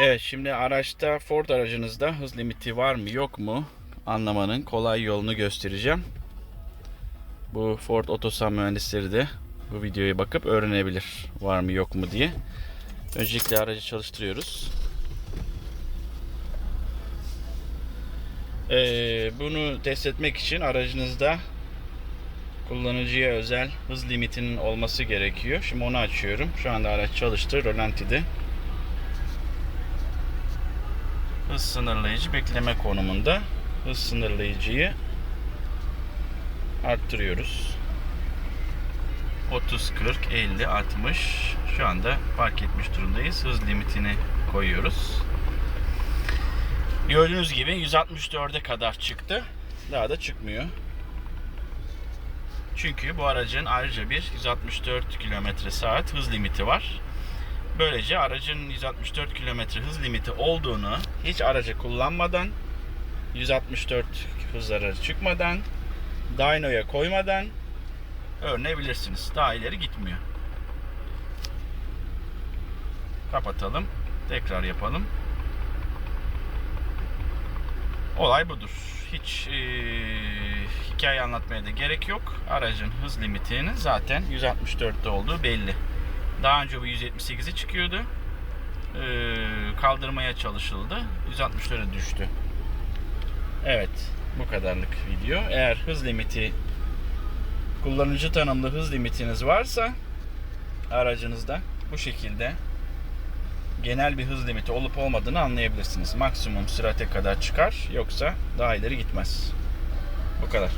Evet şimdi araçta Ford aracınızda hız limiti var mı yok mu anlamanın kolay yolunu göstereceğim. Bu Ford Otosan mühendisleri de bu videoya bakıp öğrenebilir var mı yok mu diye. Öncelikle aracı çalıştırıyoruz. Ee, bunu test etmek için aracınızda kullanıcıya özel hız limitinin olması gerekiyor. Şimdi onu açıyorum. Şu anda araç çalıştı. Rölantide. Hız sınırlayıcı bekleme konumunda. Hız sınırlayıcıyı arttırıyoruz. 30, 40, 50, 60. Şu anda fark etmiş durumdayız. Hız limitini koyuyoruz. Gördüğünüz gibi 164'e kadar çıktı. Daha da çıkmıyor. Çünkü bu aracın ayrıca bir 164 km saat hız limiti var. Böylece aracın 164 km hız limiti olduğunu hiç aracı kullanmadan 164 hızlara çıkmadan dyno'ya koymadan öğrenebilirsiniz. Daha ileri gitmiyor. Kapatalım. Tekrar yapalım. Olay budur. Hiç e, hikaye anlatmaya da gerek yok. Aracın hız limitinin zaten 164'te olduğu belli. Daha önce bu 178'e çıkıyordu. E, kaldırmaya çalışıldı. 164'e düştü. Evet. Bu kadarlık video. Eğer hız limiti kullanıcı tanımlı hız limitiniz varsa aracınızda bu şekilde genel bir hız limiti olup olmadığını anlayabilirsiniz. Maksimum sürate kadar çıkar yoksa daha ileri gitmez. Bu kadar.